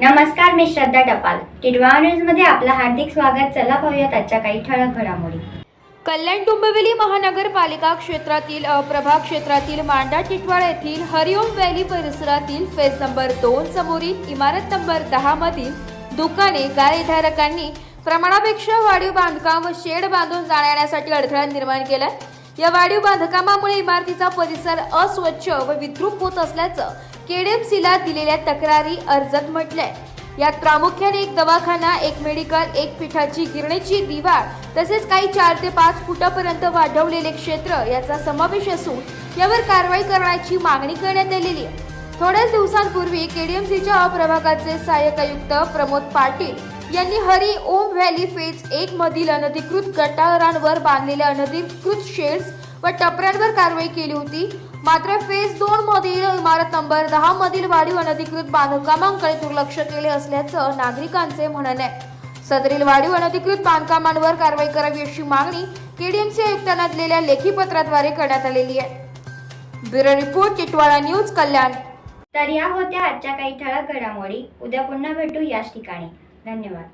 नमस्कार मी श्रद्धा टपाल. टिडवा न्यूजमध्ये आपलं हार्दिक स्वागत. चला पाहूयात आजच्या काही ठळक घडामोडी. कल्याण डोंबिवली महानगरपालिका क्षेत्रातील प्रभाग क्षेत्रातील मांडा टिटवाळ येथील हरिओम व्हॅली परिसरातील फेज नंबर दोन समोरील इमारत नंबर दहा मधील दुकाने गाळेधारकांनी प्रमाणापेक्षा वाढीव बांधकाम व शेड बांधून जाण्यासाठी अडथळा निर्माण केलाय. या वाढीव बांधकामामुळे इमारतीचा परिसर अस्वच्छ व विद्रूप होत असल्याचं केडीएमसीला दिलेल्या तक्रारी अर्जात म्हटलंय. यात प्रामुख्याने एक दवाखाना एक मेडिकल एक पिठाची गिरणीची दिवाळ तसेच काही चार ते पाच फुटापर्यंत वाढवलेले क्षेत्र याचा समावेश असून यावर कारवाई करण्याची मागणी करण्यात आलेली आहे. थोड्याच दिवसांपूर्वी केडीएमसीच्या अप्रभागाचे सहाय्यक आयुक्त प्रमोद पाटील यांनी हरी ओम व्हॅली फेज एक मधील अनधिकृत गटारांवर बांधलेल्या अनधिकृत शेड्स व टपऱ्यांवर कारवाई केली होती. मात्र फेज दोन मधील इमारत नंबर दहा मधील वाढीव अनधिकृत बांधकामांकडे दुर्लक्ष केले असल्याचं नागरिकांचे म्हणणं. आहे सदरील वाढीव अनधिकृत बांधकामांवर कारवाई करावी अशी मागणी केडीएमसी आयुक्तांना दिलेल्या लेखी पत्राद्वारे करण्यात आलेली आहे. Bureau report Titwala news Kalyan. तर या होत्या आजच्या काही ठळक घडामोडी. उद्या पुन्हा भेटू याच ठिकाणी. धन्यवाद